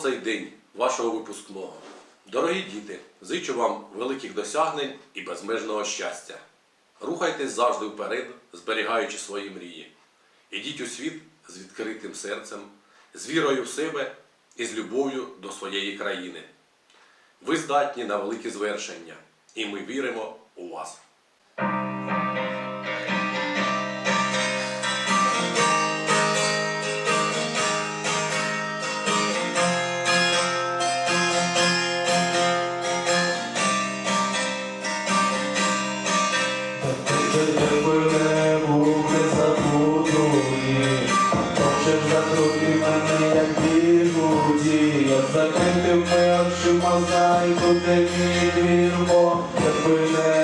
цей день вашого випускного. Дорогі діти, зичу вам великих досягнень і безмежного щастя. Рухайтесь завжди вперед, зберігаючи свої мрії. Ідіть у світ з відкритим серцем, з вірою в себе і з любов'ю до своєї країни. Ви здатні на великі звершення, і ми віримо у вас. Lord.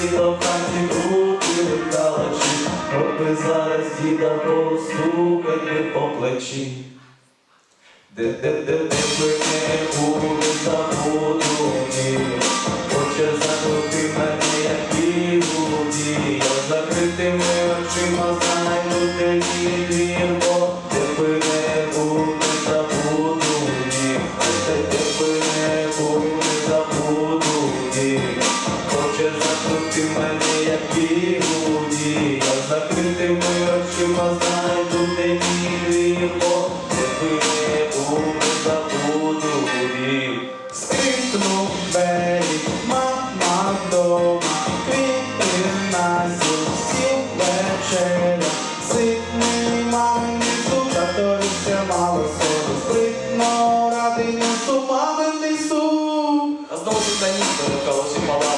Дідом хаті крутили далечі. Роби зараз діда постукати по плечі. Де де де де ви не буде забуду ні. Хоче закрути мене, як бігуді. Я закритими очима nunca ouço falar.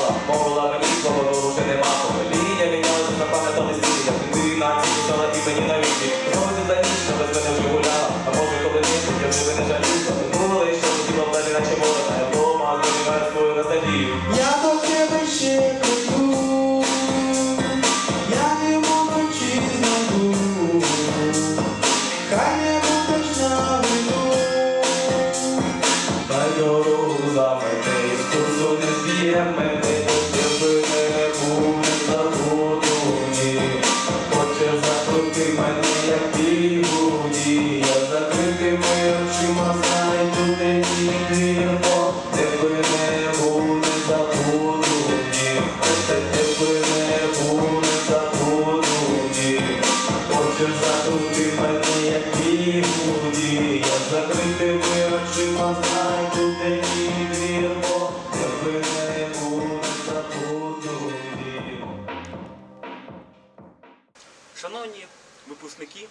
Шановні випускники,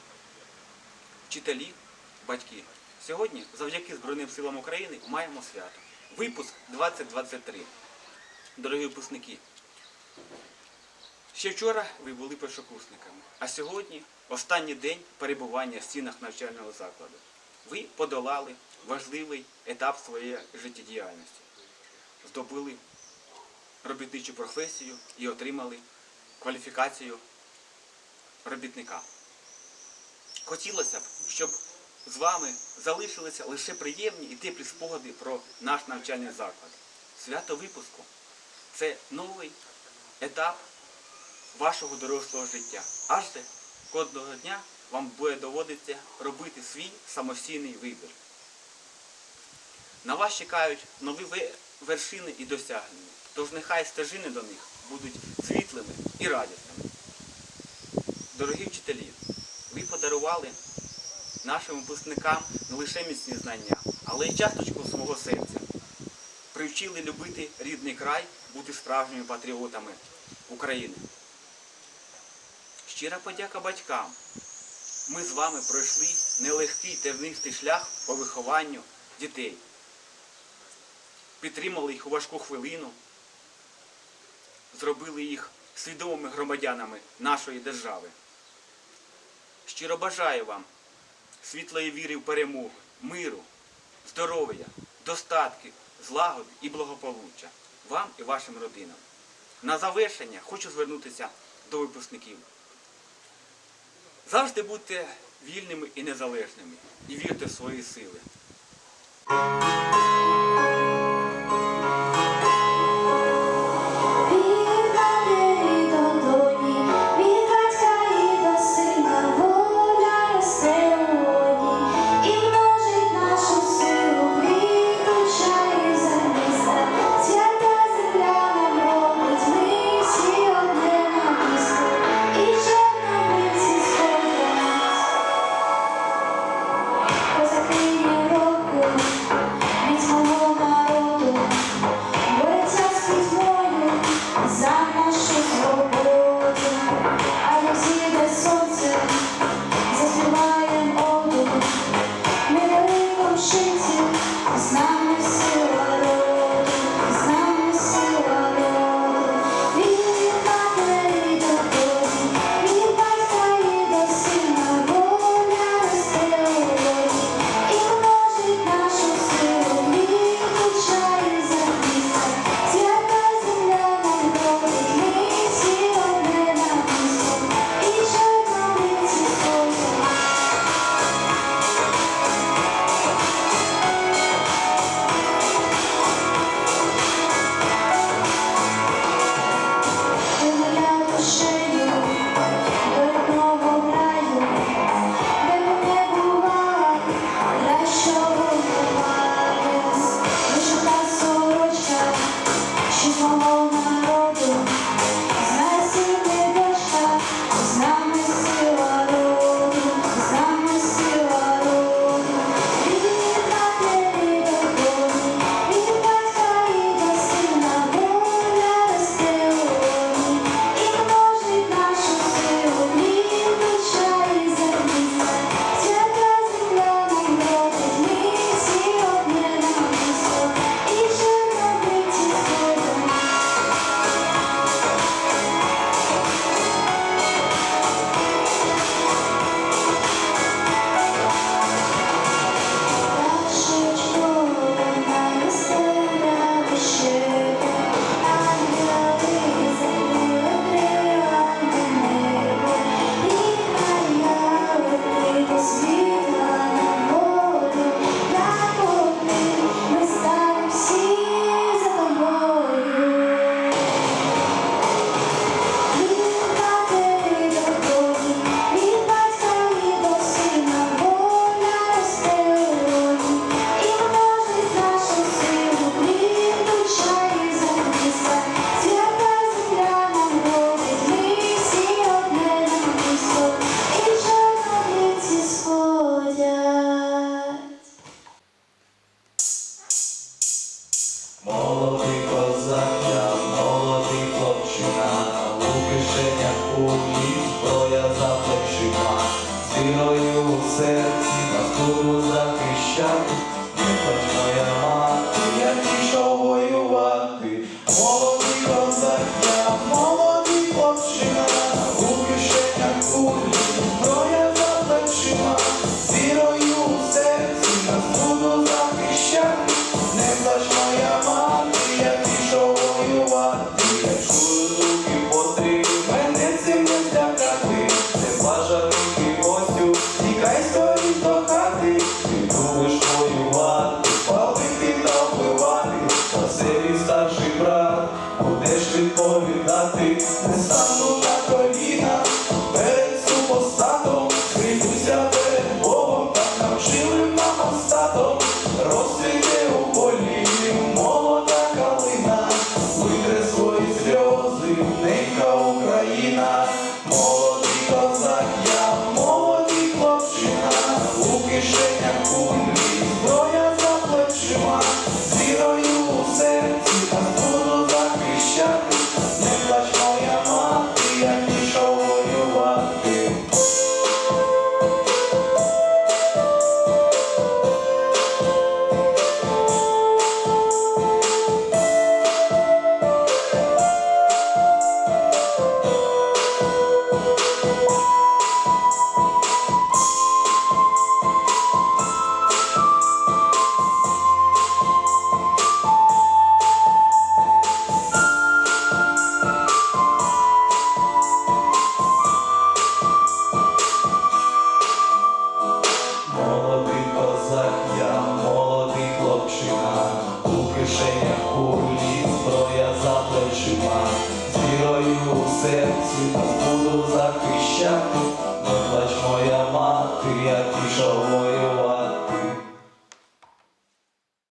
вчителі, батьки, сьогодні завдяки Збройним силам України маємо свято. Випуск 2023. Дорогі випускники, ще вчора ви були першокурсниками, а сьогодні останній день перебування в стінах навчального закладу. Ви подолали важливий етап своєї життєдіяльності, здобули робітничу професію і отримали кваліфікацію робітника. Хотілося б, щоб з вами залишилися лише приємні і теплі спогади про наш навчальний заклад. Свято випуску це новий етап вашого дорослого життя. Адже кожного дня вам буде доводитися робити свій самостійний вибір. На вас чекають нові вершини і досягнення. Тож нехай стежини до них будуть світлими і радісними. Дорогі вчителі, ви подарували нашим випускникам не лише міцні знання, але й часточку свого серця. Привчили любити рідний край, бути справжніми патріотами України. Щира подяка батькам. Ми з вами пройшли нелегкий тернистий шлях по вихованню дітей. Підтримали їх у важку хвилину, зробили їх свідомими громадянами нашої держави. Щиро бажаю вам світлої віри в перемогу, миру, здоров'я, достатків, злагоди і благополуччя вам і вашим родинам. На завершення хочу звернутися до випускників. Завжди будьте вільними і незалежними і вірте в свої сили. захищав.